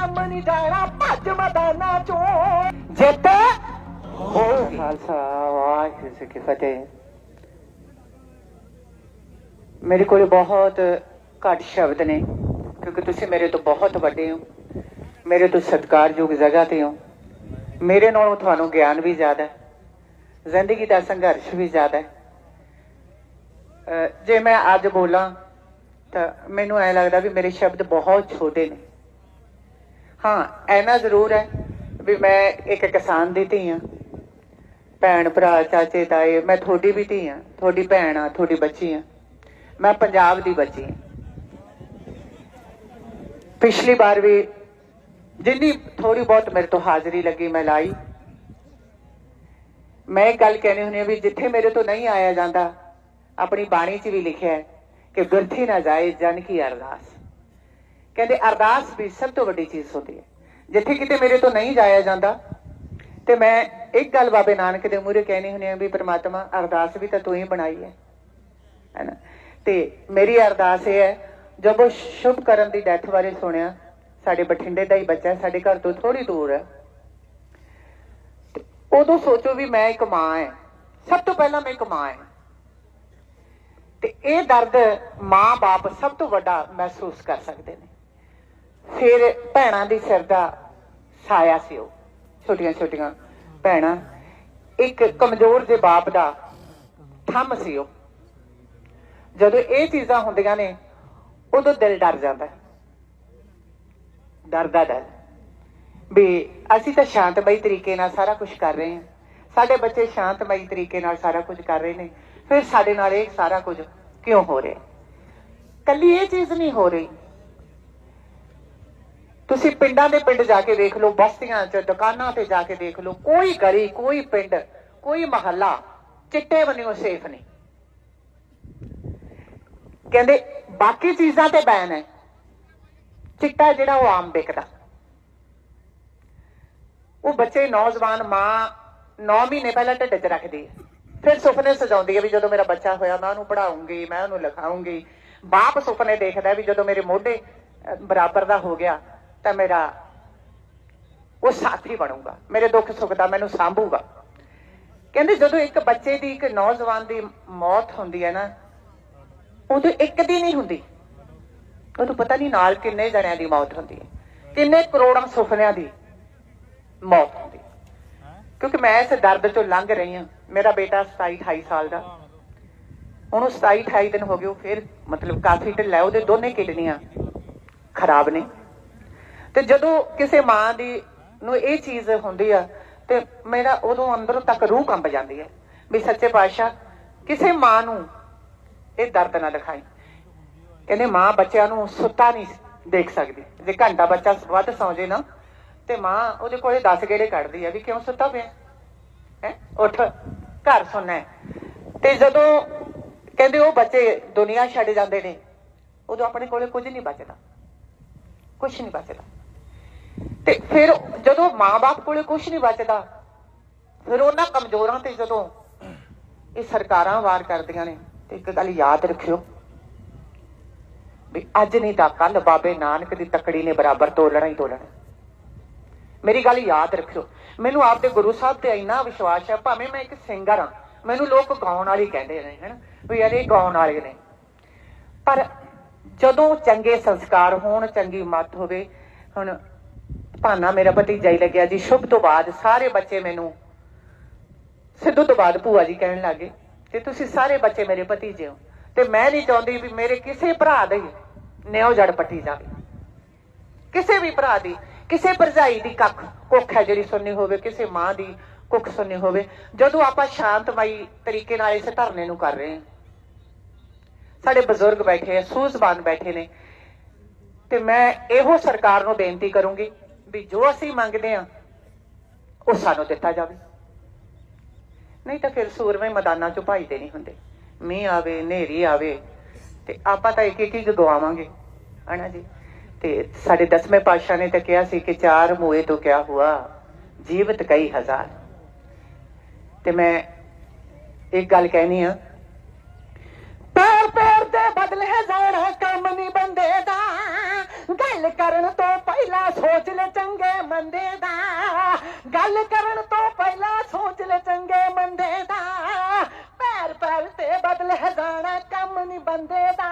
ਕੰਮ ਨਹੀਂ ਜਾਣਾ ਭੱਜ ਮੈਦਾਨਾਂ ਚੋਂ। ਜਿੱਤ। ਹੋਊਗੀ ਖਾਲਸਾ, ਵਾਹਿਗੁਰੂ ਜੀ ਕੀ ਫਤਿਹ। ਮੇਰੇ ਕੋਲ ਬਹੁਤ ਘੱਟ ਸ਼ਬਦ ਨੇ, ਕਿਉਂਕਿ ਤੁਸੀਂ ਮੇਰੇ ਤੋਂ ਬਹੁਤ ਵੱਡੇ ਹੋ। ਮੇਰੇ ਤੋਂ ਸਤਿਕਾਰਯੋਗ ਜਗ੍ਹਾ ਤੇ ਹੋ। ਮੇਰੇ ਨਾਲੋਂ ਤੁਹਾਨੂੰ ਗਿਆਨ ਵੀ ਜ਼ਿਆਦਾ ਹੈ, ਜ਼ਿੰਦਗੀ ਦਾ ਸੰਘਰਸ਼ ਵੀ ਜ਼ਿਆਦਾ ਹੈ। ਅਹ ਜੇ ਮੈਂ ਅੱਜ ਬੋਲਾਂ ਤਾਂ ਮੈਨੂੰ ਐ ਲੱਗਦਾ ਵੀ ਮੇਰੇ ਸ਼ਬਦ ਬਹੁਤ ਛੋਟੇ ਨੇ। ਹਾਂ ਐਨਾ ਜ਼ਰੂਰ ਹੈ ਵੀ ਮੈਂ ਇੱਕ ਕਿਸਾਨ ਦੀ ਧੀ ਹਾਂ। ਭੈਣ, ਭਰਾ, ਚਾਚੇ, ਤਾਏ, ਮੈਂ ਤੁਹਾਡੀ ਵੀ ਧੀ ਹਾਂ, ਤੁਹਾਡੀ ਭੈਣ ਆ ਤੁਹਾਡੀ ਬੱਚੀ ਆ ਮੈਂ ਪੰਜਾਬ ਦੀ ਬੱਚੀ ਹਾਂ। ਪਿਛਲੀ ਵਾਰ ਵੀ ਜਿੰਨੀ ਥੋੜੀ ਬਹੁਤ ਮੇਰੇ ਤੋਂ ਹਾਜ਼ਰੀ ਲੱਗੀ, ਮੈਂ ਲਾਈ। ਮੈਂ ਇੱਕ ਗੱਲ ਕਹਿਣੀ ਹੁੰਦੀ ਆ ਵੀ ਜਿੱਥੇ ਮੇਰੇ ਤੋਂ ਨਹੀਂ ਆਇਆ ਜਾਂਦਾ, ਆਪਣੀ ਬਾਣੀ 'ਚ ਵੀ ਲਿਖਿਆ ਹੈ ਕਿ ਬਿਰਥੀ ਨਾ ਜਾਏ ਜਨ ਕੀ ਅਰਦਾਸ। ਕਹਿੰਦੇ ਅਰਦਾਸ ਵੀ ਸਭ ਤੋਂ ਵੱਡੀ ਚੀਜ਼ ਹੁੰਦੀ ਹੈ। ਜਿੱਥੇ ਕਿਤੇ ਮੇਰੇ ਤੋਂ ਨਹੀਂ ਜਾਇਆ ਜਾਂਦਾ, ਤੇ ਮੈਂ ਇੱਕ ਗੱਲ ਬਾਬੇ ਨਾਨਕ ਦੇ ਮੂਹਰੇ ਕਹਿਣੀ ਹੁੰਦੀ ਆ ਵੀ ਪ੍ਰਮਾਤਮਾ ਅਰਦਾਸ ਵੀ ਤਾਂ ਤੂੰ ਹੀ ਬਣਾਈ ਹੈ। ਹੈਨਾ? ਤੇ ਮੇਰੀ ਅਰਦਾਸ ਇਹ ਹੈ, ਜਦੋਂ ਸ਼ੁਭ ਕਰਨ ਦੀ ਡੈਥ ਬਾਰੇ ਸੁਣਿਆ, ਸਾਡੇ ਬਠਿੰਡੇ ਦਾ ਹੀ ਬੱਚਾ, ਸਾਡੇ ਘਰ ਤੋਂ ਥੋੜੀ ਦੂਰ ਹੈ। ਉਦੋਂ ਸੋਚੋ ਵੀ ਮੈਂ ਇੱਕ ਮਾਂ ਹੈ। ਸਭ ਤੋਂ ਪਹਿਲਾਂ ਮੈਂ ਇੱਕ ਮਾਂ ਹੈ। ਤੇ ਇਹ ਦਰਦ ਮਾਂ-ਬਾਪ ਸਭ ਤੋਂ ਵੱਡਾ ਮਹਿਸੂਸ ਕਰ ਸਕਦੇ ਨੇ। ਫਿਰ ਭੈਣਾਂ ਦੀ ਸਿਰ ਦਾ ਸਾਇਆ ਸੀ ਉਹ, ਛੋਟੀਆਂ ਛੋਟੀਆਂ ਭੈਣਾਂ। ਇੱਕ ਕਮਜ਼ੋਰ ਦੇ ਬਾਪ ਦਾ ਥੰਮ ਸੀ ਉਹ। ਜਦੋਂ ਇਹ ਚੀਜ਼ਾਂ ਹੁੰਦੀਆਂ ਨੇ, ਉਦੋਂ ਦਿਲ ਡਰ ਜਾਂਦਾ। ਡਰਦਾ ਡਰ। ਵੀ ਅਸੀਂ ਤਾਂ ਸ਼ਾਂਤਮਈ ਤਰੀਕੇ ਨਾਲ ਸਾਰਾ ਕੁਝ ਕਰ ਰਹੇ ਹਾਂ। ਸਾਡੇ ਬੱਚੇ ਸ਼ਾਂਤਮਈ ਤਰੀਕੇ ਨਾਲ ਸਾਰਾ ਕੁਝ ਕਰ ਰਹੇ ਨੇ। ਫਿਰ ਸਾਡੇ ਨਾਲ ਇਹ ਸਾਰਾ ਕੁਝ ਕਿਉਂ ਹੋ ਰਿਹਾ? ਕੱਲੀ ਇਹ ਚੀਜ਼ ਨਹੀਂ ਹੋ ਰਹੀ। ਤੁਸੀਂ ਪਿੰਡਾਂ ਦੇ ਪਿੰਡ ਜਾ ਕੇ ਦੇਖ ਲਓ, ਬਸਤੀਆਂ 'ਚ, ਦੁਕਾਨਾਂ ਤੇ ਜਾ ਕੇ ਦੇਖ ਲਓ। ਕੋਈ ਗਲੀ, ਕੋਈ ਪਿੰਡ, ਕੋਈ ਮਹੱਲਾ ਚਿੱਟੇ ਬੰਨਿਓ ਸੇਫ ਨਹੀਂ। ਕਹਿੰਦੇ, ਬਾਕੀ ਚੀਜ਼ਾਂ ਤੇ ਬੈਨ ਹੈ। ਚਿੱਟਾ ਜਿਹੜਾ ਉਹ ਆਮ ਵਿਕਦਾ। ਉਹ ਬੱਚੇ ਨੌਜਵਾਨ ਮਾਂ 9 ਮਹੀਨੇ ਪਹਿਲਾਂ ਢਿੱਡ 'ਚ ਰੱਖਦੀ ਹੈ। ਫਿਰ ਸੁਪਨੇ ਸਜਾਉਂਦੀ ਹੈ ਵੀ ਜਦੋਂ ਮੇਰਾ ਬੱਚਾ ਹੋਇਆ, ਮੈਂ ਉਹਨੂੰ ਪੜਾਉਂਗੀ ਮੈਂ ਉਹਨੂੰ ਲਿਖਾਉਂਗੀ। ਬਾਪ ਸੁਪਨੇ ਦੇਖਦਾ ਵੀ ਜਦੋਂ ਮੇਰੇ ਮੋਢੇ ਬਰਾਬਰ ਦਾ ਹੋ ਗਿਆ ਤਾਂ ਮੇਰਾ ਉਹ ਸਾਥੀ ਬਣੂਗਾ। ਮੇਰੇ ਦੁੱਖ ਸੁੱਖ ਦਾ ਮੈਨੂੰ ਸਾਂਭੂਗਾ। ਕਹਿੰਦੇ ਜਦੋਂ ਇੱਕ ਬੱਚੇ ਦੀ ਇੱਕ ਨੌਜਵਾਨ ਦੀ ਮੌਤ ਹੁੰਦੀ ਹੈ ਨਾ, ਉਦੋਂ ਇੱਕ ਦੀ ਨਹੀਂ ਹੁੰਦੀ। ਉਹਨੂੰ ਪਤਾ ਨਹੀਂ ਨਾਲ ਕਿੰਨੇ ਜਣਿਆਂ ਦੀ ਮੌਤ ਹੁੰਦੀ ਹੈ। ਕਿੰਨੇ ਕਰੋੜਾਂ ਸੁਪਨਿਆਂ ਦੀ ਮੌਤ ਹੁੰਦੀ। ਕਿਉਂਕਿ ਮੈਂ ਇਸ ਦਰਦ ਚੋਂ ਲੰਘ ਰਹੀ ਹਾਂ। ਮੇਰਾ ਬੇਟਾ 27 28 ਸਾਲ ਦਾ। ਉਹਨੂੰ 27 28 ਦਿਨ ਹੋ ਗਏ, ਉਹ ਫਿਰ ਮਤਲਬ ਕਾਫੀ ਢਿੱਲਾ ਹੈ। ਉਹਦੇ ਦੋਨੇ ਕਿਡਨੀਆਂ ਖਰਾਬ ਨੇ। ਤੇ ਜਦੋਂ ਕਿਸੇ ਮਾਂ ਦੀ ਨੂੰ ਇਹ ਚੀਜ਼ ਹੁੰਦੀ ਆ, ਤੇ ਮੇਰਾ ਉਦੋਂ ਅੰਦਰੋਂ ਤੱਕ ਰੂਹ ਕੰਬ ਜਾਂਦੀ ਹੈ ਵੀ ਸੱਚੇ ਪਾਤਸ਼ਾਹ, ਕਿਸੇ ਮਾਂ ਨੂੰ ਇਹ ਦਰਦ ਨਾ ਦਿਖਾਈ। ਕਹਿੰਦੇ ਮਾਂ ਬੱਚਿਆਂ ਨੂੰ ਸੁੱਤਾ ਨਹੀਂ ਦੇਖ ਸਕਦੀ। ਜੇ ਘੰਟਾ ਬੱਚਾ ਵੱਧ ਸੌਂ ਜੇ ਨਾ, ਤੇ ਮਾਂ ਉਹਦੇ ਕੋਲੇ 10 ਗੇੜੇ ਕੱਢਦੀ ਆ ਵੀ ਕਿਉਂ ਸੁੱਤਾ ਪਿਆ? ਹੈ? ਉੱਠ, ਘਰ ਸੁਣਨਾ ਤੇ ਜਦੋਂ ਕਹਿੰਦੇ ਉਹ ਬੱਚੇ ਦੁਨੀਆ ਛੱਡ ਜਾਂਦੇ ਨੇ, ਉਦੋਂ ਆਪਣੇ ਕੋਲੇ ਕੁਝ ਨਹੀਂ ਬਚਦਾ। ਕੁਝ ਨਹੀਂ ਬਚਦਾ। ਤੇ ਫਿਰ ਜਦੋਂ ਮਾਂ-ਬਾਪ ਕੋਲੇ ਕੁਝ ਨਹੀਂ ਬਚਦਾ, ਫਿਰ ਉਹਨਾਂ ਕਮਜ਼ੋਰਾਂ ਤੇ ਜਦੋਂ ਇਹ ਸਰਕਾਰਾਂ ਵਾਰ ਕਰਦੀਆਂ ਨੇ, ਤੇ ਇੱਕ ਗੱਲ ਯਾਦ ਰੱਖਿਓ ਵੀ ਅੱਜ ਨਹੀਂ ਤਾਂ ਕੱਲ ਬਾਬੇ ਨਾਨਕ ਦੀ ਤਕੜੀ ਨੇ ਬਰਾਬਰ ਤੋਲਣਾ ਹੀ ਤੋਲਣਾ। ਮੇਰੀ ਗੱਲ ਯਾਦ ਰੱਖਿਓ, ਮੈਨੂੰ ਆਪਦੇ ਗੁਰੂ ਸਾਹਿਬ ਤੇ ਇੰਨਾ ਵਿਸ਼ਵਾਸ ਹੈ, ਭਾਵੇਂ ਮੈਂ ਇੱਕ ਸਿੰਗਰ ਹਾਂ, ਮੈਨੂੰ ਲੋਕ ਗਾਉਣ ਵਾਲੀ ਕਹਿੰਦੇ ਨੇ, ਹਨ, ਵੀ ਯਾਰ ਇਹ ਗਾਉਣ ਵਾਲੇ ਨੇ। ਪਰ ਜਦੋਂ ਚੰਗੇ ਸੰਸਕਾਰ ਹੋਣ, ਚੰਗੀ ਮੱਤ ਹੋਵੇ, ਹੁਣ ਭਾਨਾ ਮੇਰਾ ਭਤੀਜਾ ਹੀ ਲੱਗਿਆ ਜੀ, ਸ਼ੁਭ ਤੋਂ ਬਾਅਦ ਸਾਰੇ ਬੱਚੇ ਮੈਨੂੰ, ਸਿੱਧੂ ਤੋਂ ਬਾਅਦ ਭੂਆ ਜੀ ਕਹਿਣ ਲੱਗੇ ਤੇ ਤੁਸੀਂ ਸਾਰੇ ਬੱਚੇ ਮੇਰੇ ਭਤੀਜੇ ਹੋ। ਤੇ ਮੈਂ ਨਹੀਂ ਚਾਹੁੰਦੀ ਵੀ ਮੇਰੇ ਕਿਸੇ ਭਰਾ ਦੇ ਨਿਉ ਜੜ ਪੱਟੀ ਜਾਵੇ। ਕਿਸੇ ਵੀ ਭਰਾ ਦੀ, ਕਿਸੇ ਭਰਜਾਈ ਦੀ ਕੱਖ, ਕੁੱਖ ਹੈ ਜਿਹੜੀ ਸੁਣਨੀ ਹੋਵੇ, ਕਿਸੇ ਮਾਂ ਦੀ ਕੁੱਖ ਸੁਣਨੀ ਹੋਵੇ। ਜਦੋਂ ਆਪਾਂ ਸ਼ਾਂਤਮਈ ਤਰੀਕੇ ਨਾਲ ਇਸ ਧਰਨੇ ਨੂੰ ਕਰ ਰਹੇ ਹਾਂ। ਸਾਡੇ ਬਜ਼ੁਰਗ ਬੈਠੇ ਆ, ਸੂਝਵਾਨ ਬੈਠੇ ਨੇ। ਤੇ ਮੈਂ ਇਹੋ ਸਰਕਾਰ ਨੂੰ ਬੇਨਤੀ ਕਰੂੰਗੀ ਵੀ ਜੋ ਅਸੀਂ ਮੰਗਦੇ ਆ ਉਹ ਸਾਨੂੰ ਦਿੱਤਾ ਜਾਵੇ। ਨਹੀਂ ਤਾਂ ਫਿਰ ਸੂਰਮੇ ਮੈਦਾਨਾਂ ਚੋਂ ਭਾਈਦੇ ਨਹੀਂ ਹੁੰਦੇ। ਮੀਂਹ ਆਵੇ, ਹਨੇਰੀ ਆਵੇ, ਤੇ ਆਪਾਂ ਤਾਂ ਇੱਕ ਇੱਕ ਹੀ ਗਵਾਵਾਂਗੇ। ਹਨਾ ਜੀ? ਤੇ ਸਾਡੇ ਦਸਵੇਂ ਪਾਤਸ਼ਾਹ ਨੇ ਤਾਂ ਕਿਹਾ ਸੀ ਕਿ ਚਾਰ ਮੋਏ ਤੋਂ ਕਿਆ ਹੁਆ, ਜੀਵਤ ਕਈ ਹਜ਼ਾਰ। ਤੇ ਮੈਂ ਇੱਕ ਗੱਲ ਕਹਿਣੀ ਆ ਪਹਿਲਾਂ ਸੋਚ ਲੈ ਚੰਗੇ ਮੰਦੇ ਦਾ। ਗੱਲ ਕਰਨ ਤੋਂ ਪਹਿਲਾਂ ਸੋਚ ਲੈ ਚੰਗੇ ਮੰਦੇ ਦਾ। ਪੈਰ ਪੈਰ ਤੇ ਬਦਲੇ ਜਾਣਾ ਕੰਮ ਨਹੀਂ ਬੰਦੇ ਦਾ।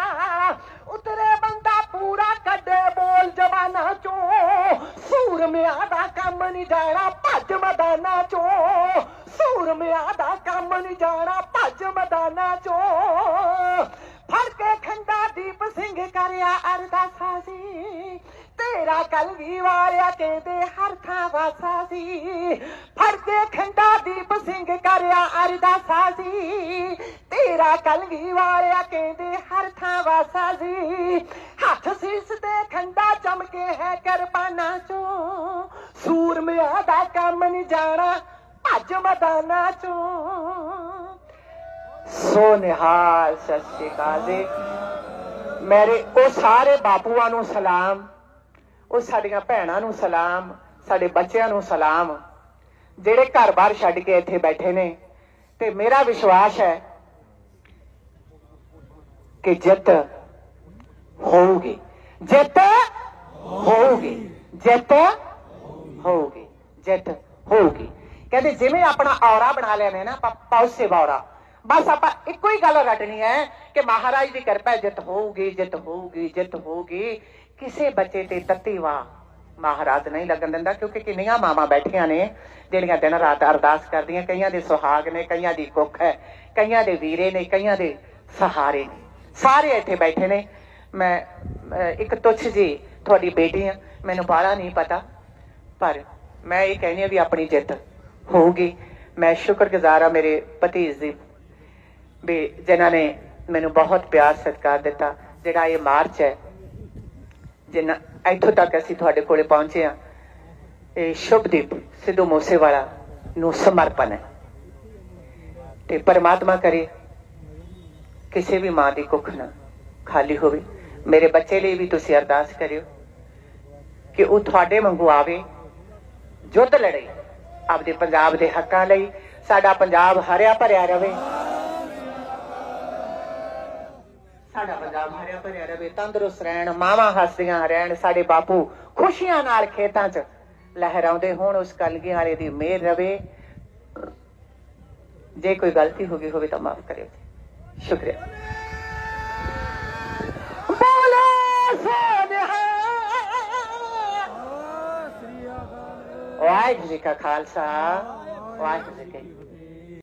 ਉਤਰੇ ਬੰਦਾ ਪੂਰਾ ਕੱਢੇ ਬੋਲ ਜਵਾਨਾ ਚੋਂ। ਸੂਰਮਿਆ ਦਾ ਕੰਮ ਨਹੀਂ ਜਾਣਾ ਭੱਜ ਮਦਾਨਾ ਚੋਂ। ਸੂਰਮਿਆ ਦਾ ਕੰਮ ਨਹੀਂ ਜਾਣਾ ਭੱਜ ਮਦਾਨਾ ਚੋਂ। ਤੇਰਾ ਕਲਗੀ ਵਾਲਿਆ ਕਹਿੰਦੇ ਹਰ ਥਾਂ ਵਾਸਾ ਸੀ। ਫੜ ਕੇ ਖੰਡਾ ਦੀਪ ਸਿੰਘ ਕਰਿਆ ਅਰਦਾਸਾ ਸੀ। ਤੇਰਾ ਕਲਗੀ ਵਾਲਿਆ ਕਹਿੰਦੇ ਹਰ ਥਾਂ ਵਾਸਾ ਸੀ। ਹੱਥ ਸੀਸ ਤੇ ਖੰਡਾ ਚਮਕੇ ਹੈ ਕਰਬਾਨਾ ਚੋਂ। ਸੂਰਮਿਆਂ ਦਾ ਕੰਮ ਨਹੀਂ ਜਾਣਾ ਭੱਜ ਮਦਾਨਾ ਚੋਂ। ਸੋ ਨਿਹਾਲ, ਸਤਿ ਸ਼੍ਰੀ ਅਕਾਲ ਜੀ। ਮੇਰੇ ਉਹ ਸਾਰੇ ਬਾਪੂਆਂ ਨੂੰ ਸਲਾਮ। ਉਹ ਸਾਡੀਆਂ ਭੈਣਾਂ ਨੂੰ ਸਲਾਮ, ਸਾਡੇ ਬੱਚਿਆਂ ਨੂੰ ਸਲਾਮ, ਜਿਹੜੇ ਘਰ-ਬਾਰ ਛੱਡ ਕੇ ਇੱਥੇ ਬੈਠੇ ਨੇ। ਤੇ ਮੇਰਾ ਵਿਸ਼ਵਾਸ ਹੈ ਕਿ ਜਿੱਤ ਹੋਊਗੀ। ਜਿੱਤ ਹੋਊਗੀ। ਜਿੱਤ ਹੋਊਗੀ। ਜਿੱਤ ਹੋਊਗੀ। ਕਹਿੰਦੇ ਜਿਵੇਂ ਆਪਣਾ ਔਰਾ ਬਣਾ ਲਿਆ ਨਾ ਆਪਾਂ ਪੌਸੇ ਔਰਾ। ਬਸ ਆਪਾਂ ਇੱਕੋ ਹੀ ਗੱਲ ਰਟਣੀ ਹੈ ਕਿ ਮਹਾਰਾਜ ਦੀ ਕਿਰਪਾ ਜਿੱਤ ਹੋਊਗੀ ਜਿੱਤ ਹੋਊਗੀ ਜਿੱਤ ਹੋਊਗੀ। ਕਿਸੇ ਬੱਚੇ ਤੇ ਤੱਤੀਵਾ ਮਹਾਰਾਜ ਨਹੀਂ ਲੱਗਣ ਦਿੰਦਾ, ਕਿਉਂਕਿ ਕਿੰਨੀਆਂ ਮਾਵਾਂ ਬੈਠੀਆਂ ਨੇ, ਜਿਹੜੀਆਂ ਦਿਨ ਰਾਤ ਅਰਦਾਸ ਕਰਦੀਆਂ, ਕਈਆਂ ਦੇ ਸੁਹਾਗ ਨੇ, ਕਈਆਂ ਦੀ ਕੁੱਖ ਹੈ, ਕਈਆਂ ਦੇ ਵੀਰੇ ਨੇ, ਕਈਆਂ ਦੇ ਸਹਾਰੇ ਨੇ। ਸਾਰੇ ਇੱਥੇ ਬੈਠੇ ਨੇ। ਮੈਂ ਇੱਕ ਤੁੱਛ ਜੀ ਤੁਹਾਡੀ ਬੇਟੀ ਆ, ਮੈਨੂੰ ਬਾਹਲਾ ਨਹੀਂ ਪਤਾ, ਪਰ ਮੈਂ ਇਹ ਕਹਿੰਦੀ ਆ ਵੀ ਆਪਣੀ ਜਿੱਤ ਹੋਊਗੀ। ਮੈਂ ਸ਼ੁਕਰਗੁਜ਼ਾਰ ਆ ਮੇਰੇ ਭਤੀਜ ਦੀ, ਵੀ ਜਿਨ੍ਹਾਂ ਨੇ ਮੈਨੂੰ ਬਹੁਤ ਪਿਆਰ ਸਤਿਕਾਰ ਦਿੱਤਾ, ਜਿਹੜਾ ਇਹ ਮਾਰਚ ਹੈ ਜਿੰਨਾ ਇੱਥੋਂ ਤੱਕ ਅਸੀਂ ਤੁਹਾਡੇ ਕੋਲੇ ਪਹੁੰਚੇ ਆ ਇਹ ਸ਼ੁਭਦੀਪ ਸਿੱਧੂ ਮੂਸੇਵਾਲਾ ਨੂੰ ਸਮਰਪਣ ਹੈ। ਤੇ ਪਰਮਾਤਮਾ ਕਰੇ ਕਿਸੇ ਵੀ ਮਾਂ ਦੀ ਕੁੱਖ ਨਾ ਖਾਲੀ ਹੋਵੇ। ਮੇਰੇ ਬੱਚੇ ਲਈ ਵੀ ਤੁਸੀਂ ਅਰਦਾਸ ਕਰਿਓ ਕਿ ਉਹ ਤੁਹਾਡੇ ਵਾਂਗੂ ਆਵੇ, ਜੁੱਧ ਲੜੇ, ਆਪਦੇ ਪੰਜਾਬ ਦੇ ਹੱਕਾਂ ਲਈ, ਸਾਡਾ ਪੰਜਾਬ ਹਰਿਆ ਭਰਿਆ ਰਹੇ ਸਾਡਾ ਪੰਜਾਬ ਹਰਿਆ ਭਰਿਆ ਰਵੇ, ਤੰਦਰੁਸਤ ਰਹਿਣ, ਮਾਵਾਂ ਹੱਸਦੀਆਂ ਰਹਿਣ, ਸਾਡੇ ਬਾਪੂ ਖੁਸ਼ੀਆਂ ਨਾਲ ਖੇਤਾਂ 'ਚ ਲਹਿਰਾਉਂਦੇ ਹੋਣ, ਉਸ ਕਲਗੀ ਵਾਲੇ ਦੀ ਮਿਹਰ ਰਵੇ। ਜੇ ਕੋਈ ਗਲਤੀ ਹੋ ਗਈ ਹੋਵੇ ਤਾਂ ਮਾਫ ਕਰਿਓ ਸ਼ੁਕਰੀਆ। ਵਾਹਿਗੁਰੂ ਜੀ ਕਾ ਖਾਲਸਾ। ਵਾਹਿਗੁਰੂ ਜੀ ਕੀ